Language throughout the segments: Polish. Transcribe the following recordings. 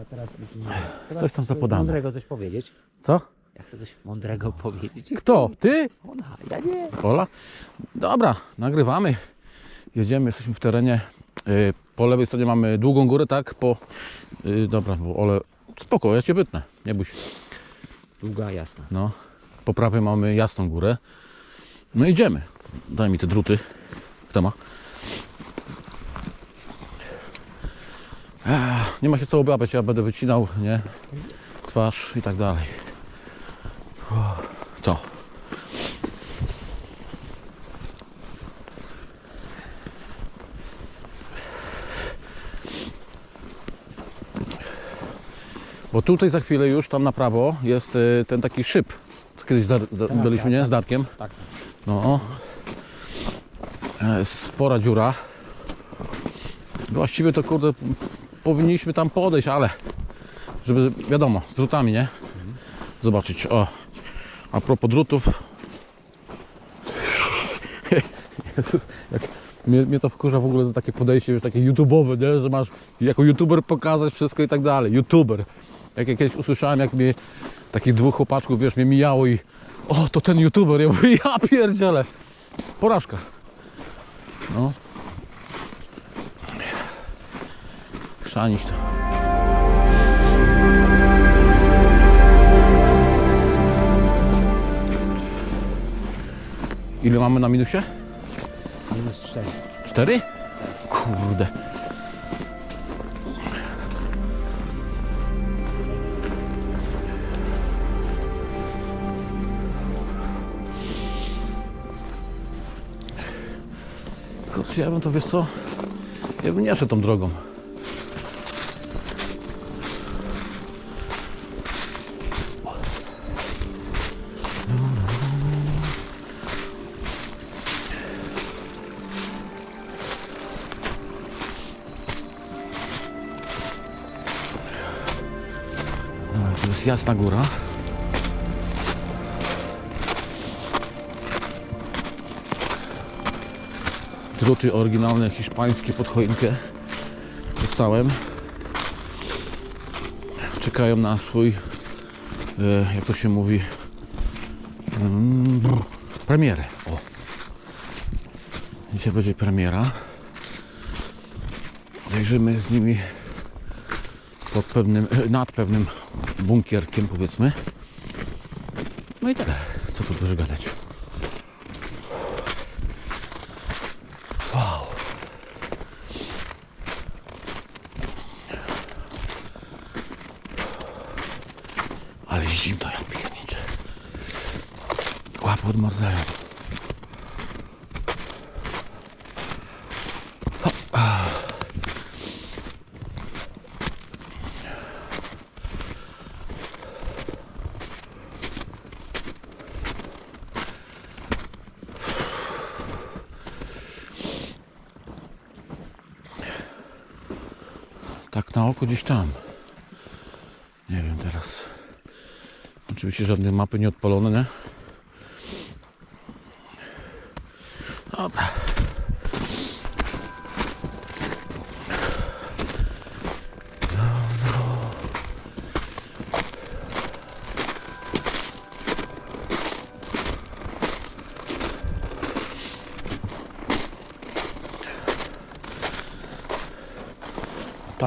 a teraz Coś tam zapodamy. Mądrego coś powiedzieć. Co? Ja chcę coś mądrego powiedzieć. Kto? Ty? Ona, ja nie. Ola? Dobra, nagrywamy. Jedziemy, jesteśmy w terenie. Y, Po lewej stronie mamy długą górę, tak? Po... y, Dobra, bo Ole... Spoko, ja Cię bytnę, nie bój się. Długa, jasna. No. Po prawej mamy jasną górę. No idziemy. Daj mi te druty. Kto ma? Ech, nie ma się co obawiać, ja będę wycinał, nie? Twarz i tak dalej. Co? Bo tutaj za chwilę już tam na prawo jest y, ten taki szyb. Kiedyś za, byliśmy, nie? Z Darkiem. Tak. No. Jest spora dziura. Właściwie to kurde powinniśmy tam podejść, ale żeby wiadomo, z drutami, nie? Zobaczyć. O. A propos drutów. Jak mnie, mnie to wkurza w ogóle to takie podejście już takie YouTube'owe, nie? Że masz jako YouTuber pokazać wszystko i tak dalej. YouTuber. Jak ja kiedyś usłyszałem, jak mnie takich dwóch chłopaczków, wiesz, mnie mijało i o, to ten YouTuber. Ja mówię, ja pierdzielę. Porażka. No. Chrzanić to. Ile mamy na minusie? Minus 4. Cztery? Kurde. Kurczę, ja bym to, wiesz co, ja bym nie szedł tą drogą. Jasna góra. Druty oryginalne hiszpańskie pod choinkę dostałem. Czekają na swój, e, jak to się mówi, mm, premierę. O. Dzisiaj będzie premiera. Zajrzymy z nimi pod pewnym, e, nad pewnym bunkierkiem powiedzmy. No i tyle. Co tu dużo gadać. Wow. Ale zimno ja pierniczę. Łapy odmarzają. Na oko gdzieś tam. Nie wiem teraz. Oczywiście żadne mapy nie odpalone, nie?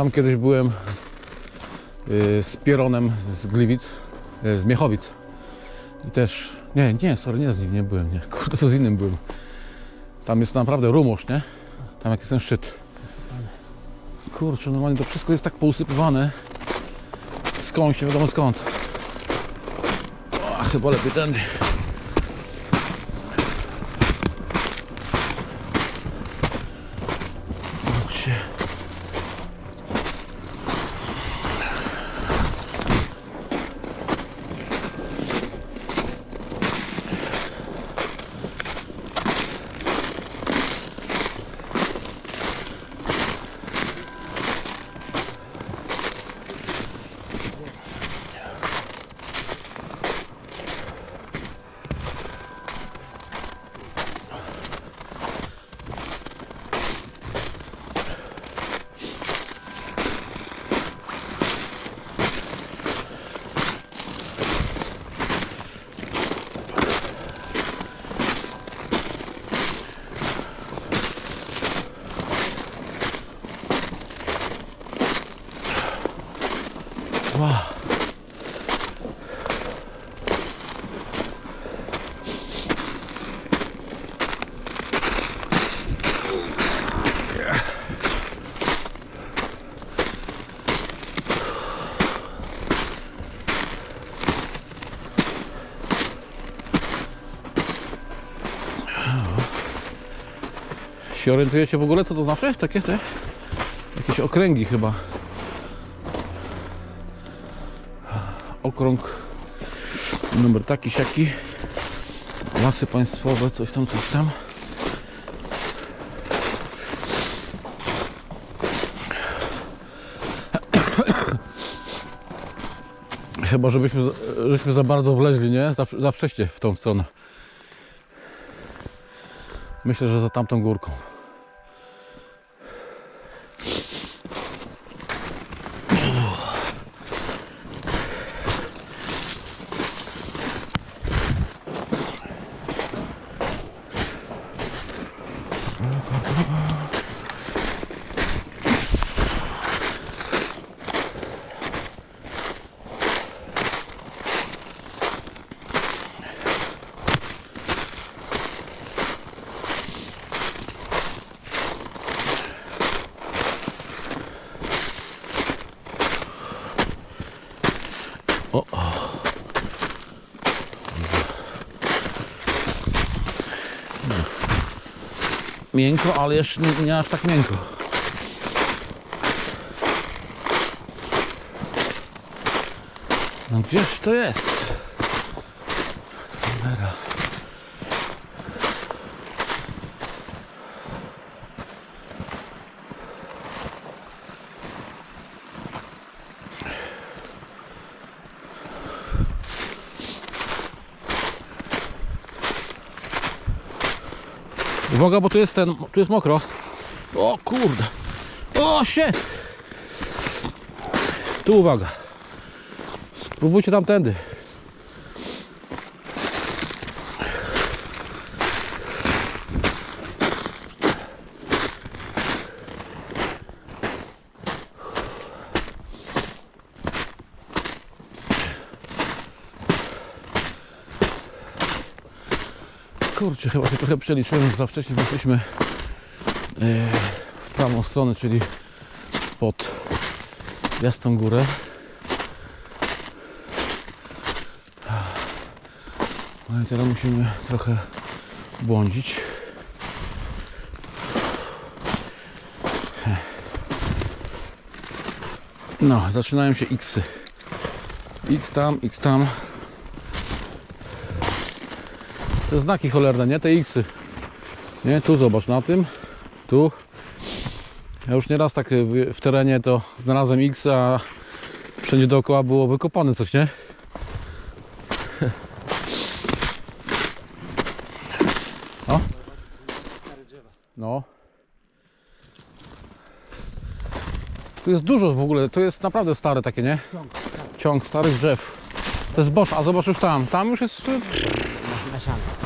Tam kiedyś byłem y, z Pieronem z Gliwic, y, z Miechowic. I też, nie, nie, sorry, nie z nim nie byłem, nie. Kurde, to z innym byłem. Tam jest naprawdę rumosz, nie? Tam jak jest ten szczyt. Kurczę, normalnie to wszystko jest tak pousypywane. Skąd się wiadomo skąd. O, chyba lepiej tędy. Się orientujecie w ogóle co to znaczy? Takie te jakieś okręgi chyba. Okrąg numer taki siaki. Lasy państwowe, coś tam, coś tam. Chyba, żebyśmy, żeśmy za bardzo wleźli, nie? Za, za wcześnie w tą stronę. Myślę, że za tamtą górką. Miękko, ale jeszcze nie, nie aż tak miękko. No gdzież to jest? Uwaga, bo tu jest ten, tu jest mokro. O kurde. O shit. Tu uwaga. Spróbujcie tamtędy. Kurczę, chyba się trochę przeliczyłem, za wcześnie wyszliśmy e, w prawą stronę, czyli pod Jasną Górę. No i teraz musimy trochę błądzić. No, zaczynają się X. X tam, X tam. Te znaki cholerne, nie? Te X-y. Nie? Tu zobacz, na tym. Tu. Ja już nieraz tak w, w terenie to znalazłem X, a wszędzie dookoła było wykopane coś, nie? O. No. Tu jest dużo w ogóle, to jest naprawdę stare takie, nie? Ciąg starych drzew. To jest bosz, a zobacz już tam. Tam już jest y.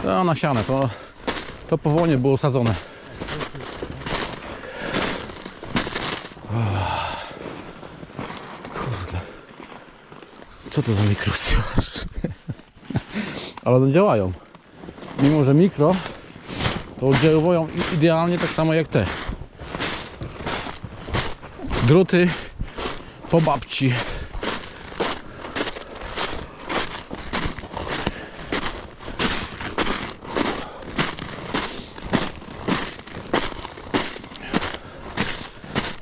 to nasiane, to, to powolnie było sadzone. Kurde. Co to za mikrosjosz? Ale one działają. Mimo, że mikro, to oddziałują idealnie tak samo jak te. Druty po babci.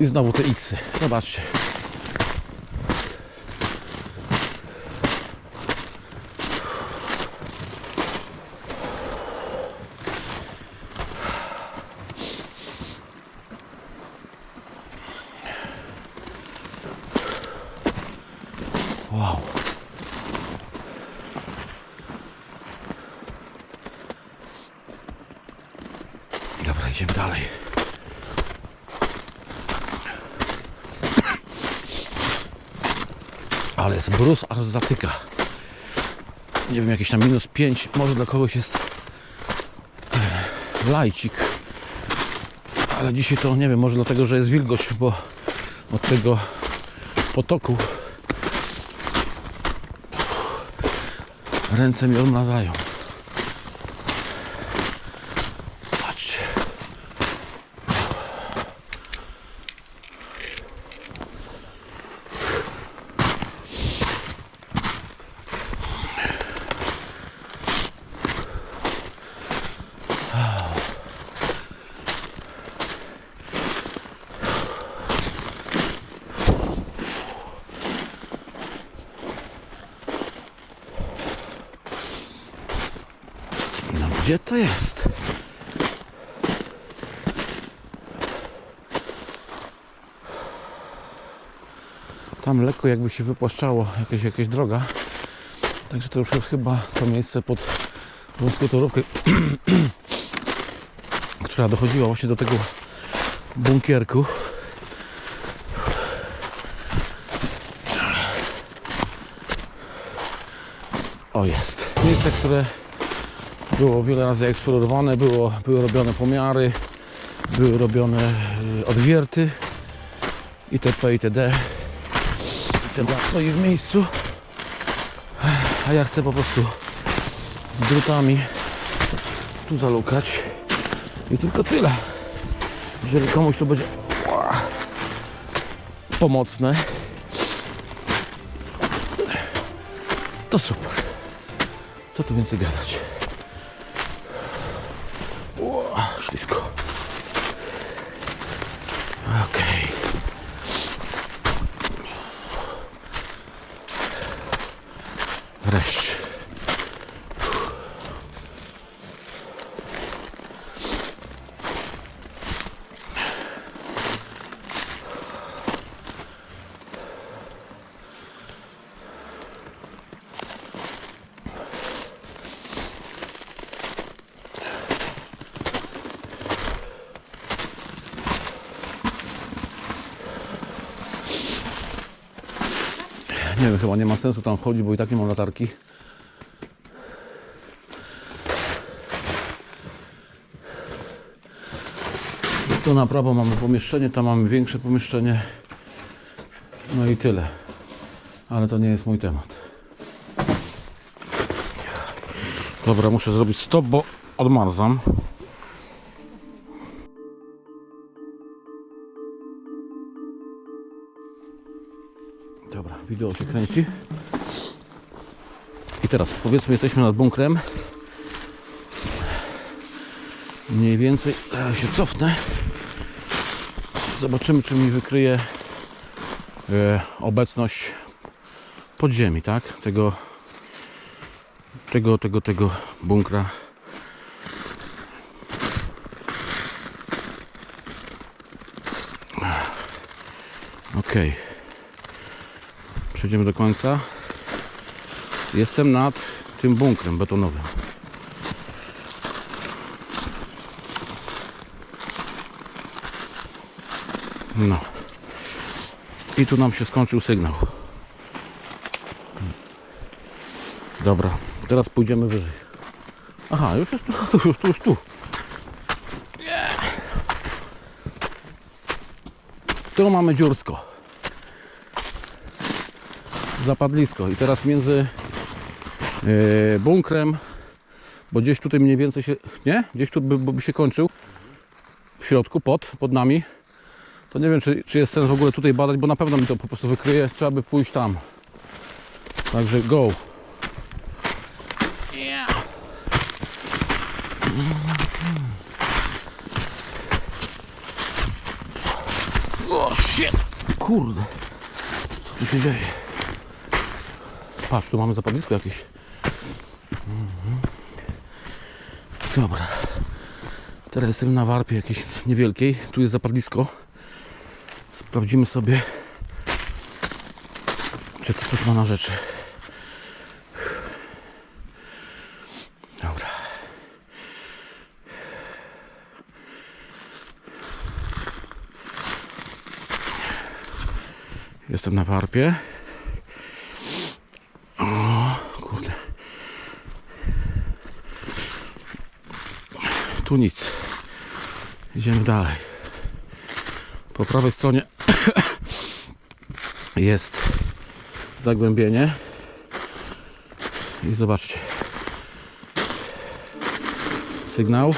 Znowu te X. Zobaczcie. Ale jest brus aż zatyka. Nie wiem, jakieś tam minus 5, może dla kogoś jest e, lajcik. Ale dzisiaj to nie wiem, może dlatego, że jest wilgoć, bo od tego potoku ręce mi odmrazają. Gdzie to jest? Tam lekko jakby się wypłaszczało jakaś, jakaś droga. Także to już jest chyba to miejsce pod wąską torówkę, która dochodziła właśnie do tego bunkierku. O jest. Miejsce, które było wiele razy eksplorowane, było, były robione pomiary, były robione y, odwierty itp. itd. Teraz stoi w miejscu, a ja chcę po prostu z drutami tu zalukać i tylko tyle. Jeżeli komuś to będzie pomocne, to super. Co tu więcej gadać? Nie wiem, chyba nie ma sensu tam chodzić, bo i tak nie mam latarki. Tu na prawo mamy pomieszczenie, tam mamy większe pomieszczenie. No i tyle. Ale to nie jest mój temat. Dobra, muszę zrobić stop, bo odmarzam. Wideo się kręci. I teraz powiedzmy jesteśmy nad bunkrem. Mniej więcej zaraz się cofnę. Zobaczymy czy mi wykryje e, obecność podziemi, tak? Tego tego, tego, tego bunkra. Okej. Przejdziemy do końca. Jestem nad tym bunkrem betonowym. No. I tu nam się skończył sygnał. Dobra, teraz pójdziemy wyżej. Aha, już jest tu, już tu, już tu. Tu mamy dziursko zapadlisko. I teraz między yy, bunkrem bo gdzieś tutaj mniej więcej się nie? gdzieś tu by, by się kończył. W środku, pod, pod nami. To nie wiem czy, czy jest sens w ogóle tutaj badać bo na pewno mi to po prostu wykryje. Trzeba by pójść tam. Także go. O shit. Kurde. Co tu się dzieje Patrz, tu mamy zapadlisko jakieś. Mhm. Dobra. Teraz jestem na warpie jakiejś niewielkiej. Tu jest zapadlisko. Sprawdzimy sobie, czy to coś ma na rzeczy. Dobra. Jestem na warpie. Tu nic. Idziemy dalej. Po prawej stronie jest zagłębienie. I zobaczcie. sygnał.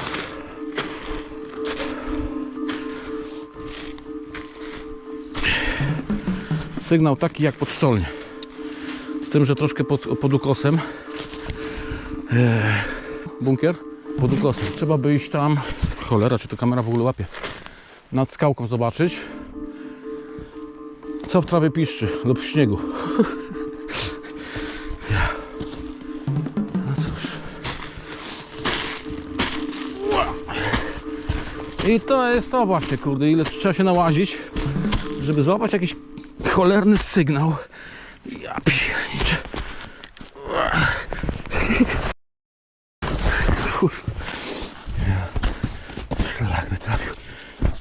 Sygnał taki jak pod szczolnie. Z tym, że troszkę pod, pod ukosem. Eee, bunkier pod ukosem. Trzeba by iść tam. Cholera, czy to kamera w ogóle łapie? Nad skałką zobaczyć. Co w trawie piszczy lub w śniegu. No cóż. I to jest to właśnie, kurde, ile trzeba się nałazić, żeby złapać jakiś cholerny sygnał. Ja pierniczę. Szlak mnie trafił.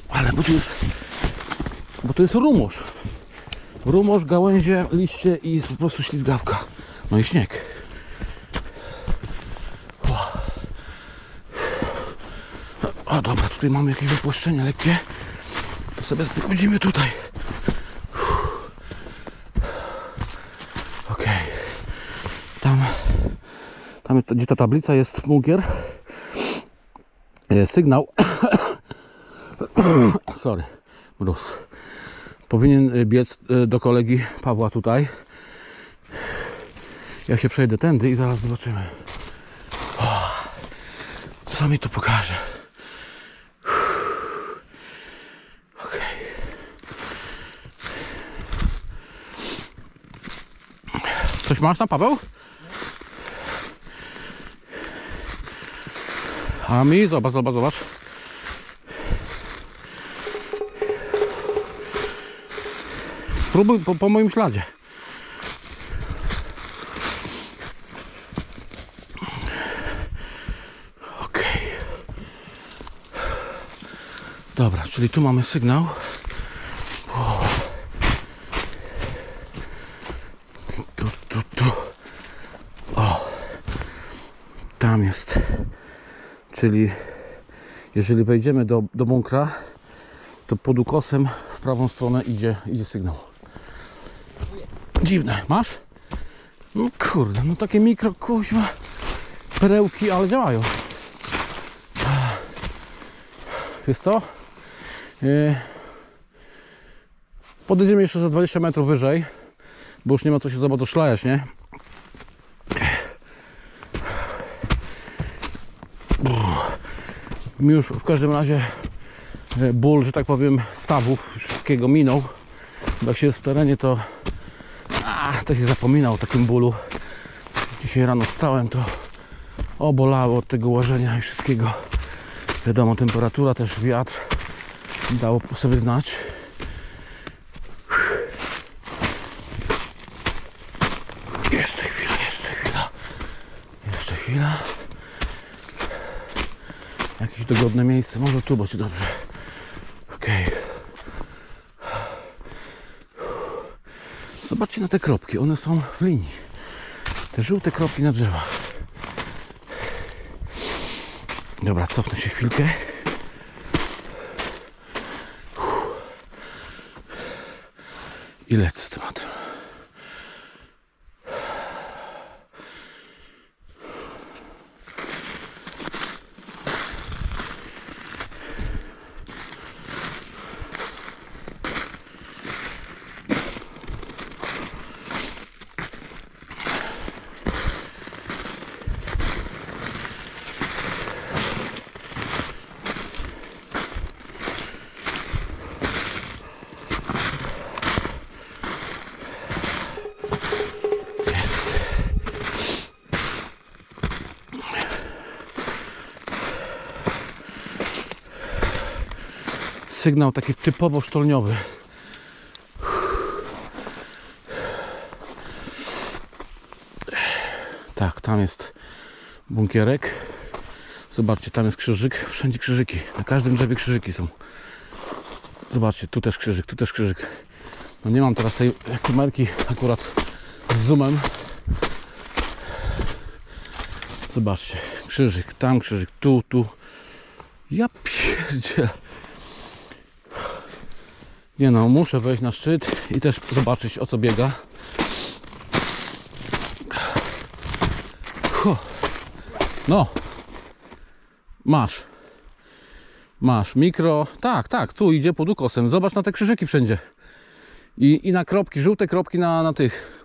Ale bo tu jest, tu jest rumorz. Rumorz, gałęzie, liście i po prostu ślizgawka. No i śnieg. O, dobra, tutaj mamy jakieś wypłaszczenie lekkie. To sobie sprawdzimy tutaj. Okej. Tam, tam jest, gdzie ta tablica jest bunkier. E, Sygnał. Sorry, mróz. Powinien y, biec y, do kolegi Pawła tutaj. Ja się przejdę tędy i zaraz zobaczymy. O, co mi tu pokaże? Okej. Coś masz tam, Paweł? A mi? Zobacz, zobacz, zobacz. Spróbuj po, po moim śladzie. Okej. Dobra, czyli tu mamy sygnał. Tu, tu. O. Tam jest. Czyli jeżeli wejdziemy do, do bunkra, to pod ukosem w prawą stronę idzie, idzie sygnał. Dziwne, masz? No kurde, no takie mikro kuźma perełki, ale działają. Wiesz co? Yy, Podejdziemy jeszcze za 20 metrów wyżej, bo już nie ma co się za bardzo szlajać, nie? Mi już w każdym razie e, ból, że tak powiem, stawów wszystkiego minął. Bo jak się jest w terenie, to a, to się zapomina o takim bólu. Dzisiaj rano wstałem, to obolało od tego łożenia i wszystkiego. Wiadomo, temperatura, też wiatr dało sobie znać. Jeszcze chwila, jeszcze chwila. Jeszcze chwila. Jakieś dogodne miejsce. Może tu będzie dobrze. Zobaczcie na te kropki. One są w linii. Te żółte kropki na drzewach. Dobra, cofnę się chwilkę. I lecę z tematem. Sygnał taki typowo sztolniowy. Tak, tam jest bunkierek. Zobaczcie, tam jest krzyżyk. Wszędzie krzyżyki. Na każdym drzewie krzyżyki są. Zobaczcie, tu też krzyżyk, tu też krzyżyk. No nie mam teraz tej kamerki akurat z zoomem. Zobaczcie, krzyżyk, tam krzyżyk, tu, tu. Ja pierdzielę. Nie no, muszę wejść na szczyt i też zobaczyć o co biega. No. Masz. Masz. Mikro. Tak, tak, tu idzie pod ukosem. Zobacz na te krzyżyki wszędzie. I, i na kropki, żółte kropki na, na tych.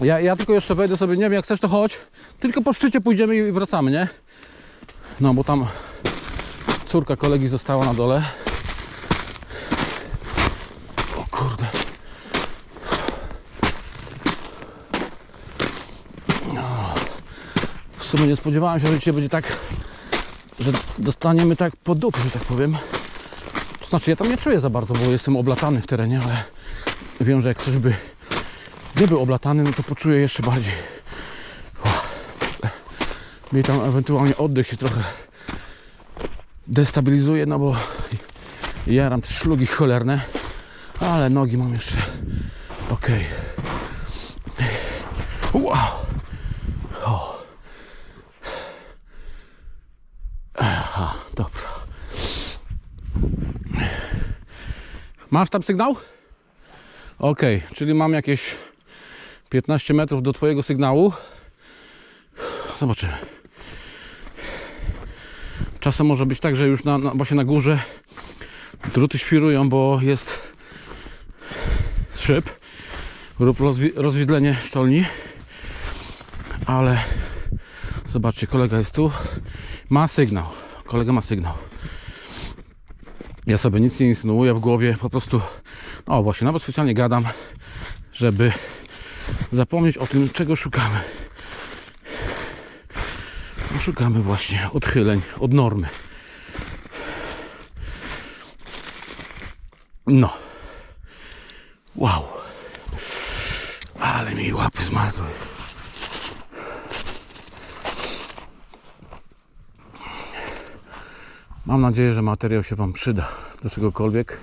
Ja, ja tylko jeszcze wejdę sobie, nie wiem jak chcesz to chodź. Tylko po szczycie pójdziemy i wracamy, nie? No bo tam córka kolegi została na dole. O kurde. No. W sumie nie spodziewałem się, że dzisiaj będzie tak, że dostaniemy tak po dupie, że tak powiem. To znaczy ja tam nie czuję za bardzo, bo jestem oblatany w terenie, ale wiem, że jak ktoś by nie był oblatany, no to poczuję jeszcze bardziej. Mnie tam ewentualnie oddech się trochę destabilizuje, no bo jaram te szlugi cholerne, ale nogi mam jeszcze ok. Wow. O. Aha, dobra. Masz tam sygnał? Ok, czyli mam jakieś 15 metrów do Twojego sygnału. Zobaczymy. Czasem może być tak, że już na, na, właśnie na górze druty świrują, bo jest szyb lub rozwi rozwidlenie szczolni. Ale zobaczcie, kolega jest tu. Ma sygnał. Kolega ma sygnał. Ja sobie nic nie insynuuję w głowie, po prostu o właśnie, nawet specjalnie gadam, żeby zapomnieć o tym, czego szukamy. Szukamy właśnie odchyleń od normy. No. Wow. Ale mi łapy zmarzły. Mam nadzieję, że materiał się Wam przyda do czegokolwiek.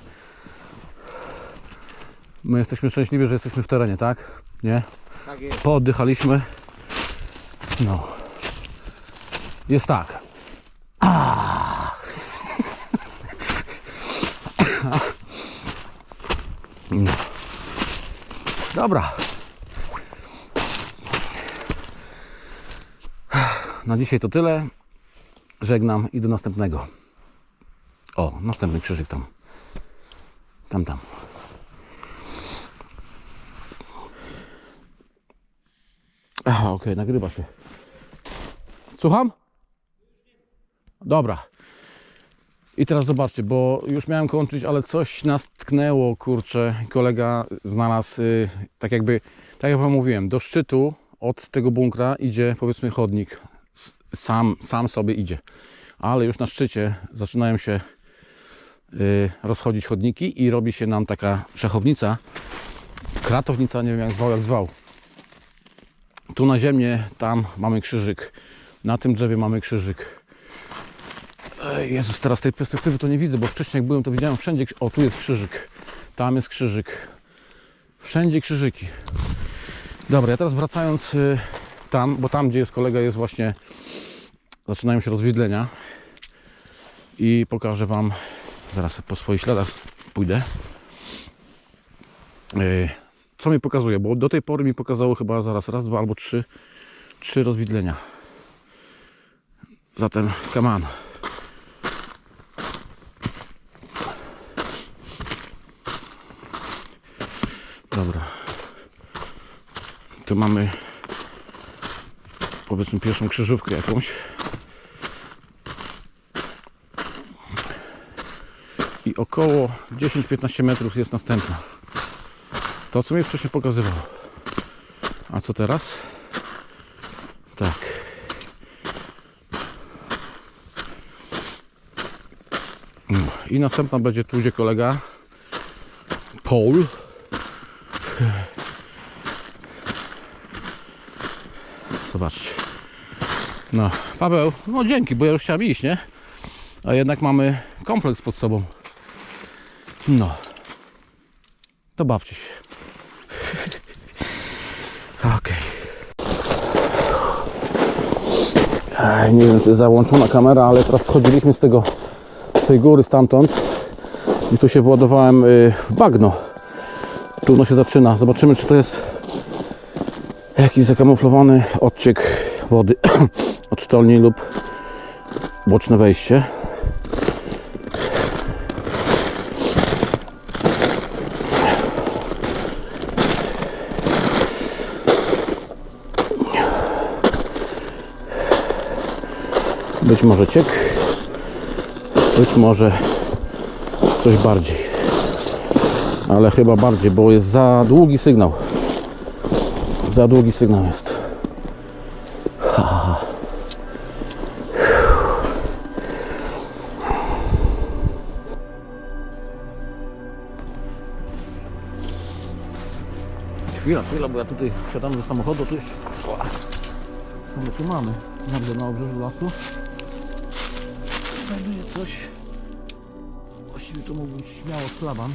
My jesteśmy szczęśliwi, że jesteśmy w terenie, tak? Nie? Tak jest. Pooddychaliśmy. No. Jest tak. Dobra. Na dzisiaj to tyle. Żegnam i do następnego. O, następny krzyżyk tam. Tam, tam. Aha, okej, nagrywa się. Słucham? Dobra. I teraz zobaczcie, bo już miałem kończyć, ale coś nas tknęło, kurczę. Kolega znalazł, y, tak jakby, tak jak Wam mówiłem, do szczytu od tego bunkra idzie powiedzmy chodnik. Sam, sam sobie idzie. Ale już na szczycie zaczynają się y, rozchodzić chodniki i robi się nam taka szachownica, kratownica, nie wiem jak zwał, jak zwał. Tu na ziemię, tam mamy krzyżyk. Na tym drzewie mamy krzyżyk. Jezus, teraz tej perspektywy to nie widzę, bo wcześniej jak byłem, to widziałem wszędzie. O, tu jest krzyżyk. Tam jest krzyżyk. Wszędzie krzyżyki. Dobra, ja teraz wracając y, tam, bo tam, gdzie jest kolega, jest właśnie. Zaczynają się rozwidlenia. I pokażę Wam. Zaraz po swoich śladach pójdę. Y, co mi pokazuje? Bo do tej pory mi pokazało chyba zaraz raz, dwa albo trzy, trzy rozwidlenia. Zatem come on. Dobra. Tu mamy powiedzmy pierwszą krzyżówkę jakąś. I około 10-15 metrów jest następna. To, co mi wcześniej pokazywało. A co teraz? Tak. No, I następna będzie tu, gdzie kolega Paul. Zobaczcie. No, Paweł, no dzięki, bo ja już chciałem iść, nie? A jednak mamy kompleks pod sobą. No. To bawcie się. Okej. Ej, Nie wiem, czy jest załączona kamera, ale teraz schodziliśmy z tego, z tej góry stamtąd i tu się władowałem y, w bagno. Trudno się zaczyna. Zobaczymy, czy to jest Jakiś zakamuflowany odciek wody od sztolni lub boczne wejście. Być może ciek, być może coś bardziej. Ale chyba bardziej, bo jest za długi sygnał. Za długi sygnał jest. Chwila, chwila, bo ja tutaj wsiadam do samochodu, tu. Co tu mamy? Nagle na obrzeżu lasu. Znajduję coś. Właściwie to mógł być śmiało szlaban.